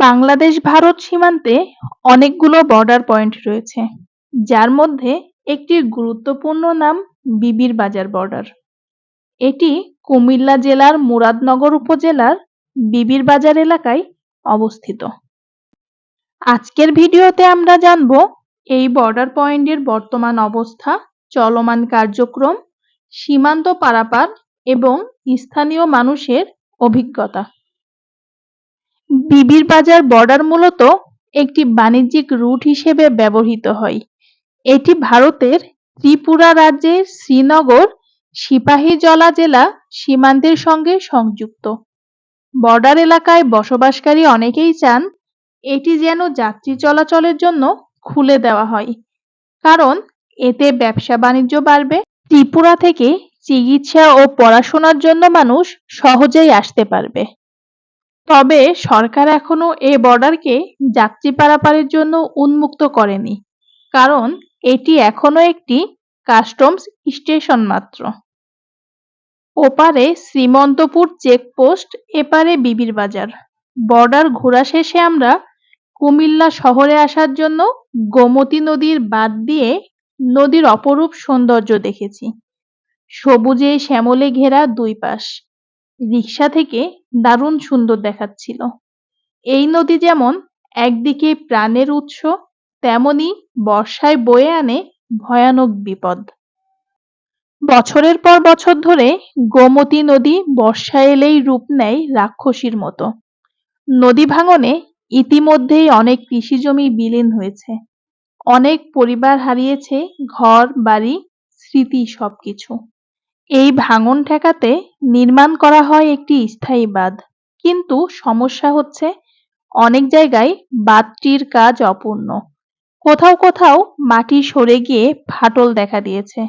বাংলাদেশ ভারত সীমান্তে অনেকগুলো border point রয়েছে, যার মধ্যে একটি গুরুত্বপূর্ণ নাম বিবির বাজার বর্ডার এটি কুমিল্লা জেলার মুরাদনগর উপজেলার বিবির বাজার এলাকায় অবস্থিত। আজকের ভিডিওতে আমরা জানব এই বর্ডার পয়েন্টের বর্তমান অবস্থা, চলমান কার্যক্রম, সীমান্ত পারাপার এবং স্থানীয় মানুষের অভিজ্ঞতা। বিবির বাজার বর্ডার মূলত একটি বাণিজ্যিক রুট হিসেবে ব্যবহৃত হয়। এটি ভারতের ত্রিপুরা রাজ্যের শ্রীনগর সিপাহীজলা জেলা সীমান্তের সঙ্গে সংযুক্ত। বর্ডার এলাকায় বসবাসকারী অনেকেই চান এটি যেন যাত্রী চলাচলের জন্য খুলে দেওয়া হয়, কারণ এতে ব্যবসা বাণিজ্য বাড়বে। ত্রিপুরা থেকে চিকিৎসা ও পড়াশোনার জন্য মানুষ সহজেই আসতে পারবে। তবে সরকার এখনও এ বর্ডারকে যাত্রী পারাপারের জন্য উন্মুক্ত করেনি, কারণ এটি এখনও একটি কাস্টমস স্টেশন মাত্র। ওপারে শ্রীমন্তপুর চেকপোস্ট, এপারে বিবির বাজার। বর্ডার ঘোরা শেষে আমরা কুমিল্লা শহরে আসার জন্য গোমতী নদীর বাদ দিয়ে নদীর অপরূপ সৌন্দর্য দেখেছি। সবুজে শ্যামলে ঘেরা দুই পাশ। রিক্সা থেকে দারুণ সুন্দর দেখাচ্ছিল। এই নদী যেমন একদিকে প্রাণের উৎস, তেমনি বর্ষায় বয়ে আনে ভয়ানক বিপদ। বছরের পর বছর ধরে গোমতী নদী বর্ষা এলেই রূপ নেয় রাক্ষসীর মতো। নদী ভাঙনে ইতিমধ্যেই অনেক কৃষিজমি বিলীন হয়েছে। অনেক পরিবার হারিয়েছে ঘর, বাড়ি, স্মৃতি সবকিছু। এই ভাঙন ঠেকাতে নির্মাণ করা হয় একটি স্থায়ী বাঁধ। কিন্তু সমস্যা হচ্ছে, অনেক জায়গায় বাঁধটির কাজ অপূর্ণ। কোথাও কোথাও মাটি সরে গিয়ে ফাটল দেখা দিয়েছে।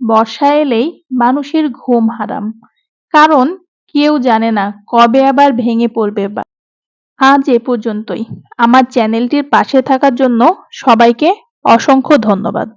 বর্ষা এলেই মানুষের ঘুম হারাম। কারণ কেউ জানে না কবে আবার ভেঙে পড়বে বা আজ এ পর্যন্তই। আমার চ্যানেলটির পাশে থাকার জন্য সবাইকে অসংখ্য ধন্যবাদ।